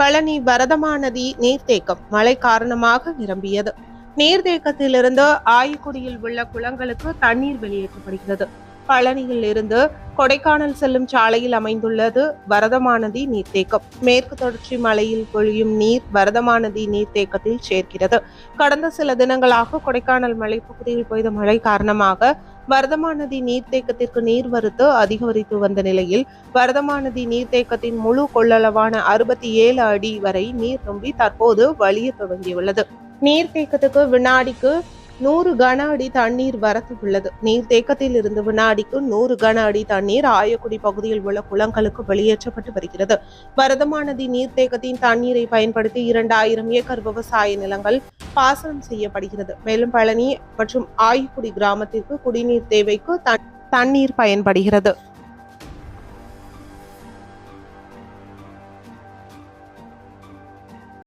பழனி வரதமாநதி நீர்த்தேக்கம் மழை காரணமாக நிரம்பியது. நீர்த்தேக்கத்திலிருந்து ஆய்க்குடியில் உள்ள குளங்களுக்கு தண்ணீர் வெளியேற்றப்படுகிறது. பழனியில் இருந்து கொடைக்கானல் செல்லும் சாலையில் அமைந்துள்ளது வரதமானதி நீர்த்தேக்கம். மேற்கு தொடர்ச்சி மலையில் பொழியும் நீர் வரதமானதி நீர்த்தேக்கத்தில் சேர்க்கிறது கடந்த சில தினங்களாக கொடைக்கானல் மலைப்பகுதியில் பெய்த மழை காரணமாக வரதமானதி நீர்த்தேக்கத்திற்கு நீர்வரத்து அதிகரித்து வந்த நிலையில் வரதமானதி நீர்த்தேக்கத்தின் முழு கொள்ளளவான அறுபத்தி ஏழு அடி வரை நீர் நம்பி தற்போது வழிய தொடங்கியுள்ளது நீர்த்தேக்கத்துக்கு வினாடிக்கு நூறு கன அடி தண்ணீர் வரத்து உள்ளது. நீர்த்தேக்கத்தில் இருந்து வினாடிக்கு நூறு கன அடி தண்ணீர் ஆயக்குடி பகுதியில் உள்ள குளங்களுக்கு வெளியேற்றப்பட்டு வருகிறது. வரதமாநதி நீர்த்தேக்கத்தின் தண்ணீரை பயன்படுத்தி இரண்டாயிரம் ஏக்கர் விவசாய நிலங்கள் பாசனம் செய்யப்படுகிறது. மேலும் பழனி மற்றும் ஆயக்குடி கிராமத்திற்கு குடிநீர் தேவைக்கு தண்ணீர் பயன்படுகிறது.